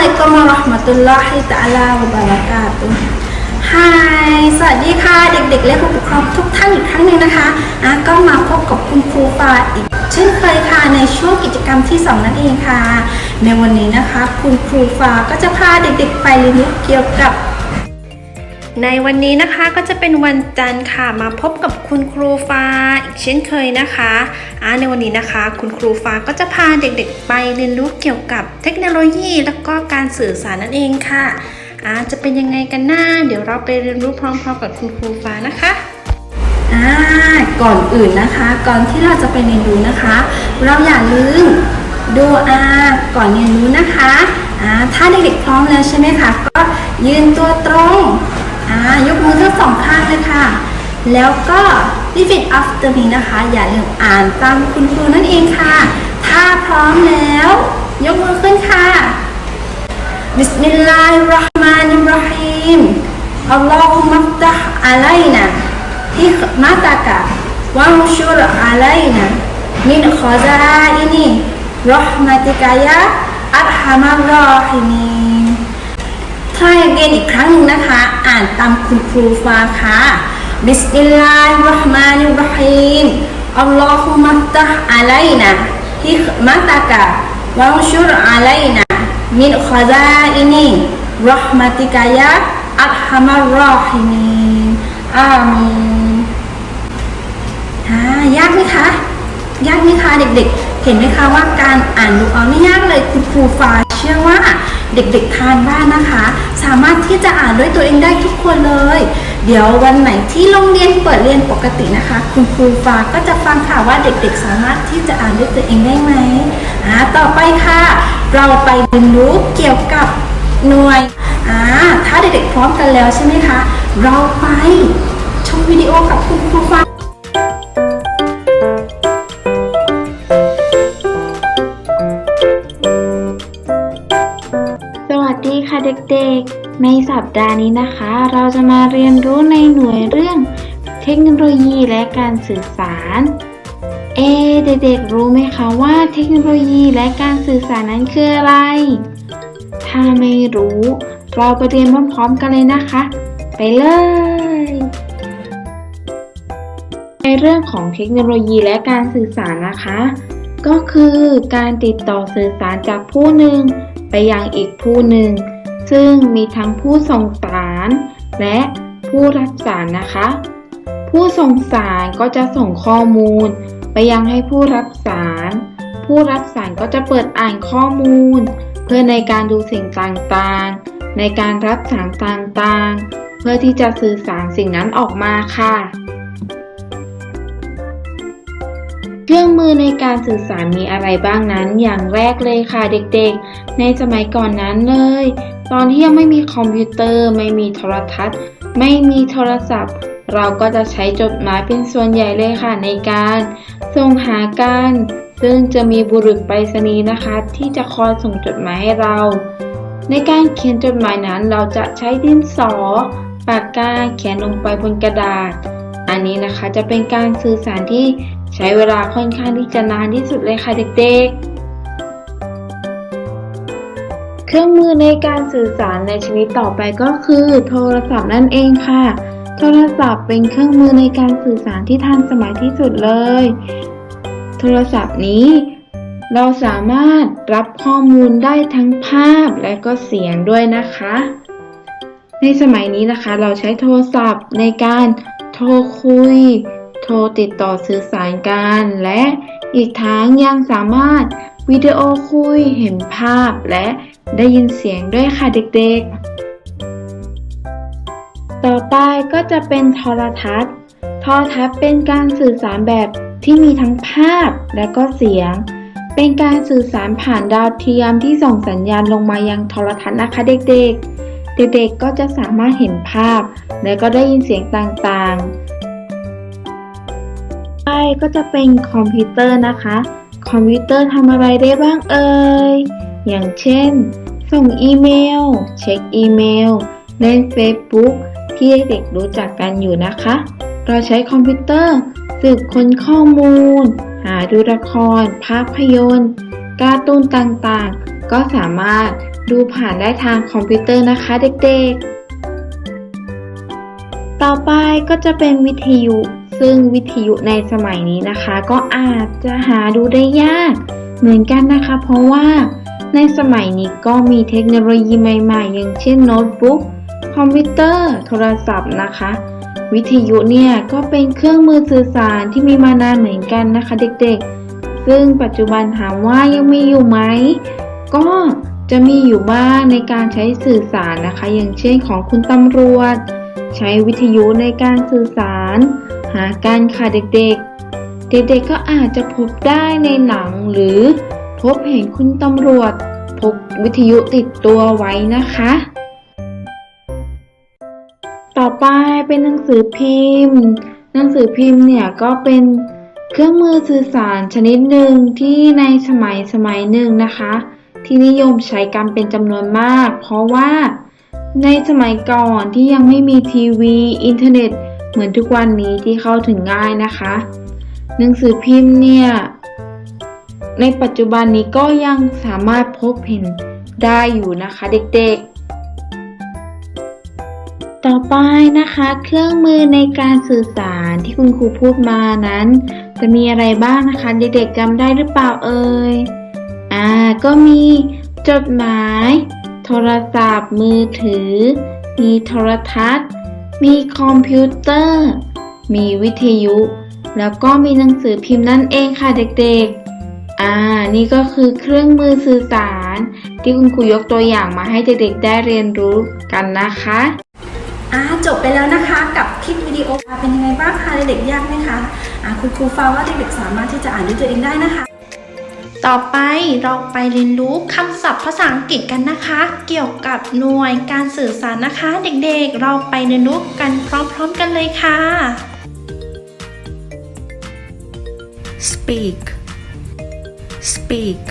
ลัยกุมราะห์มะตุลลอฮิตะอาลาวะบะเราะกาตุฮ์ฮายสวัสดีค่ะ เด็กๆ และผู้ปกครองทุกท่านอีกครั้งหนึ่งนะคะอะก็มาพบกับคุณครูฟ้าอีก เช่นเคยค่ะในช่วงกิจกรรมที่ 2 นั่นเองค่ะ ในวันนี้นะคะ คุณครูฟ้าก็จะพาเด็กๆ ไปเรียนรู้เกี่ยวกับ ในวันนี้นะคะก็จะเป็นวันจันทร์ค่ะมาพบกับคุณครูฟ้าอีกเช่นเคยนะคะอ่าในวันนี้นะคะ คุณครูฟ้าก็จะพาเด็กๆ ไปเรียนรู้เกี่ยวกับเทคโนโลยี แล้วก็การสื่อสารนั่นเองค่ะอ่าจะเป็นยังไงกันหน้า เดี๋ยวเราไปเรียนรู้พร้อมๆกับคุณครูฟ้านะคะอ่าก่อนอื่นนะคะ ก่อนที่เราจะไปเรียนรู้นะคะ เราอย่าลืมดูอาก่อนเรียนรู้นะคะอ่าถ้าเด็กๆพร้อมแล้วใช่ไหมคะก็ยืนตัวตรง อ่ายกมือทั้งสองข้างเลยค่ะ แล้วก็ repeat after me นะคะ อย่าลืมอ่านตามคุณครูนั่นเองค่ะ ถ้าพร้อมแล้ว ยกมือขึ้นค่ะ Bismillahirrahmanirrahim Allahumma ftah alayna hikmataka wanshur alayna min khazaini rahmatika ya arhamar rahimin ทายเกนอีกครั้งหนึ่งนะคะ อ่านตามคุณครูฟ้าค่ะบิสมิลลาฮิรราะห์มานิรราะฮีมอัลลอฮุมัฟตัฮอะลัยนะฮิมะตะกะวังชุรอะลัยนะมินขซาอินีรหมติกะยะอัลฮัมัรรอฮิมีนอามีนอ่ายากไหมคะ ยากไหมคะเด็กๆ เห็นไหมคะว่าการอ่านดูเอาไม่ยากเลยคุณครูฟ้าเชื่อว่าเด็กๆทานบ้านนะคะ สามารถที่จะอ่านด้วยตัวเองได้ทุกคนเลย เดี๋ยววันไหนที่โรงเรียนเปิดเรียนปกตินะคะ คุณครูฟ้าก็จะฟังค่ะว่าเด็กๆ สามารถที่จะอ่านด้วยตัวเองได้ไหมอ่าต่อไปค่ะ เราไปเรียนรู้เกี่ยวกับหน่วยอ่าถ้าเด็กๆพร้อมกันแล้วใช่ไหมคะ เราไปชมวิดี ในสัปดาห์นี้นะคะ เราจะมาเรียนรู้ในหน่วยเรื่องเทคโนโลยีและการสื่อสาร เอ เด็กๆรู้ไหมคะว่าเทคโนโลยีและการสื่อสารนั้นคืออะไร ถ้าไม่รู้ เราไปเรียนพร้อมๆกันเลยนะคะ ไปเลย ในเรื่องของเทคโนโลยีและการสื่อสารนะคะ ก็คือการติดต่อสื่อสารจากผู้หนึ่งไปยังอีกผู้หนึ่ง ซึ่งมีทั้งผู้ส่งสาร และผู้รับสารนะคะ ผู้ส่งสารก็จะส่งข้อมูล ไปยังให้ผู้รับสาร ผู้รับสารก็จะเปิดอ่านข้อมูล เพื่อในการดูสิ่งต่างๆ ในการรับสารต่างๆ เพื่อที่จะสื่อสารสิ่งนั้นออกมาค่ะเครื่องมือในการสื่อสารมีอะไรบ้างนั้น อย่างแรกเลยค่ะเด็กๆ ในสมัยก่อนนั้นเลย ตอนที่ยังไม่มีคอมพิวเตอร์ ไม่มีโทรทัศน์ ไม่มีโทรศัพท์ เราก็จะใช้จดหมายเป็นส่วนใหญ่เลยค่ะในการส่งหากัน ซึ่งจะมีบุรุษไปรษณีย์นะคะ ที่จะคอยส่งจดหมายให้เรา ในการเขียนจดหมายนั้นเราจะใช้ดินสอ ปากกาเขียนลงไปบนกระดาษ อันนี้นะคะจะเป็นการสื่อสารที่ใช้เวลาค่อนข้างที่จะนานที่สุดเลยค่ะเด็กๆ เครื่องมือในการสื่อสารในชีวิตต่อไปก็คือ โทรศัพท์นั่นเองค่ะ โทรศัพท์เป็นเครื่องมือในการสื่อสารที่ทันสมัยที่สุดเลย โทรศัพท์นี้ เราสามารถรับข้อมูลได้ทั้งภาพและก็เสียงด้วยนะคะ ในสมัยนี้นะคะเราใช้โทรศัพท์ในการโทรคุย โทรติดต่อสื่อสารกันและอีกทั้งยังสามารถ วิดีโอคุยเห็นภาพและได้ยินเสียงด้วยค่ะเด็กๆ ต่อไปก็จะเป็นโทรทัศน์ โทรทัศน์เป็นการสื่อสารแบบที่มีทั้งภาพและก็เสียง เป็นการสื่อสารผ่านดาวเทียมที่ส่งสัญญาณลงมายังโทรทัศน์นะคะเด็กๆเด็กๆ ก็จะสามารถเห็นภาพ และก็ได้ยินเสียงต่างๆไปก็จะเป็นคอมพิวเตอร์นะคะ คอมพิวเตอร์ทำอะไรได้บ้างเอ่ย อย่างเช่น ส่งอีเมล เช็คอีเมล เล่น Facebook ที่เด็กรู้จักกันอยู่นะคะ เราใช้คอมพิวเตอร์สืบค้นข้อมูล หาดูละคร ภาพยนตร์การ์ตูนต่างๆ ก็สามารถดูผ่านได้ทางคอมพิวเตอร์นะคะเด็กๆ ต่อไปก็จะเป็นวิทยุ ซึ่งวิทยุในสมัยนี้นะคะ ก็อาจจะหาดูได้ยากเหมือนกันนะคะ เพราะว่าในสมัยนี้ก็มีเทคโนโลยีใหม่ๆ อย่างเช่นโน้ตบุ๊กคอมพิวเตอร์โทรศัพท์นะคะ วิทยุเนี่ยก็เป็นเครื่องมือสื่อสารที่มีมานานเหมือนกันนะคะเด็กๆ ซึ่งปัจจุบันถามว่ายังมีอยู่ไหม ก็จะมีอยู่บ้างในการใช้สื่อสารนะคะ อย่างเช่นของคุณตำรวจ ใช้วิทยุในการสื่อสาร หาการค่ะเด็กๆ เด็กๆก็อาจจะพบได้ในหนังหรือพบเห็นคุณตำรวจพกวิทยุติดตัวไว้นะคะ ต่อไปเป็นหนังสือพิมพ์ หนังสือพิมพ์เนี่ยก็เป็นเครื่องมือสื่อสารชนิดหนึ่งที่ในสมัยสมัยหนึ่งนะคะ ที่นิยมใช้กันเป็นจำนวนมาก เพราะว่าในสมัยก่อนที่ยังไม่มีทีวี อินเทอร์เน็ต เหมือนทุกวันนี้ที่เข้าถึงง่ายนะคะ หนังสือพิมพ์เนี่ย ในปัจจุบันนี้ก็ยังสามารถพบเห็นได้อยู่นะคะเด็กๆ ต่อไปนะคะ เครื่องมือในการสื่อสารที่คุณครูพูดมานั้น จะมีอะไรบ้างนะคะ เด็กๆจำได้หรือเปล่าเอ่ยอ่าก็มีจดหมาย โทรศัพท์มือถือ มีโทรทัศน์ มีคอมพิวเตอร์ มีวิทยุ แล้วก็มีหนังสือพิมพ์นั่นเองค่ะเด็กๆ อ่า นี่ก็คือเครื่องมือสื่อสาร ที่คุณครูยกตัวอย่างมาให้เด็กๆได้เรียนรู้กันนะคะอ่าจบไปแล้วนะคะกับคลิปวิดีโอเป็นยังไงบ้างคะเด็กๆยากไหมคะอ่าคุณครูฟ้าว่าเด็กๆสามารถที่จะอ่านด้วยตัวเองได้นะคะ ต่อไปเราไปเรียนรู้คำศัพท์ภาษาอังกฤษกันนะคะ เกี่ยวกับหน่วยการสื่อสารนะคะ เด็กๆ เราไปเรียนรู้กันพร้อมๆกันเลยค่ะ speak speak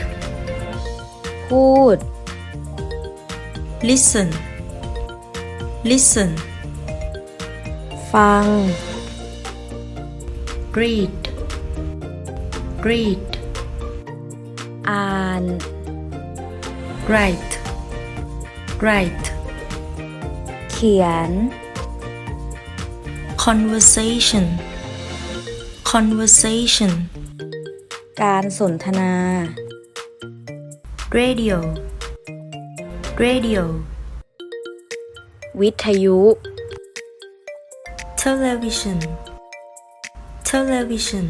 พูด listen listen ฟัง read read อ่าน write write เขียน conversation conversation การสนทนา radio radio วิทยุ television television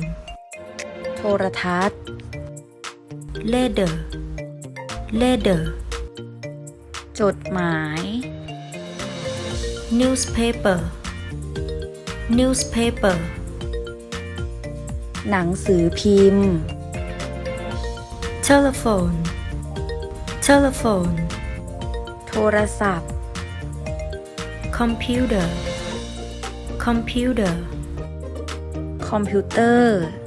โทรทัศน์ letter letter จดหมาย newspaper newspaper หนังสือพิมพ์ telephone telephone โทรศัพท์ computer computer คอมพิวเตอร์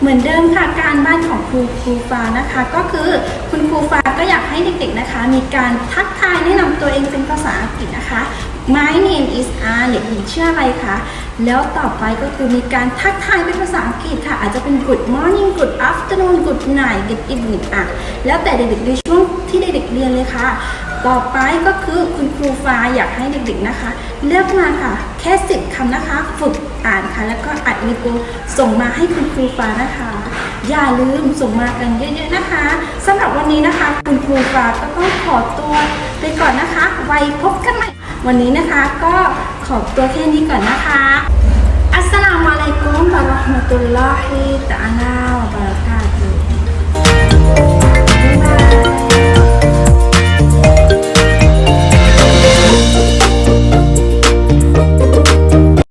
เหมือนเดิมค่ะการบ้านของครูครูฟ้านะคะ ก็คือคุณครูฟ้าก็อยากให้เด็กๆนะคะ มีการทักทายแนะนำตัวเองเป็นภาษาอังกฤษนะคะ My name is R เด็กหญิงชื่ออะไรคะแล้วต่อไปก็คือมีการทักทายเป็นภาษาอังกฤษค่ะ อาจจะเป็น Good morning Good afternoon Good night Good evening อะแล้วแต่เด็กๆในช่วงที่เด็กๆเรียนเลยค่ะ ต่อไปก็คือคุณครูฟ้าอยากให้เด็กๆนะคะ เลือกมาค่ะ แค่สิบคำนะคะ ฝึกอ่านค่ะ แล้วก็อัดวิดีโอส่งมาให้คุณครูฟ้านะคะ อย่าลืมส่งมากันเยอะๆนะคะสำหรับวันนี้นะคะ คุณครูฟ้าก็ต้องขอตัวไปก่อนนะคะ ไว้พบกันใหม่ วันนี้นะคะก็ขอตัวแค่นี้ก่อนนะคะ อัสสลามุอะลัยกุมวะเราะห์มะตุลลอฮิตะอาลาวะบะ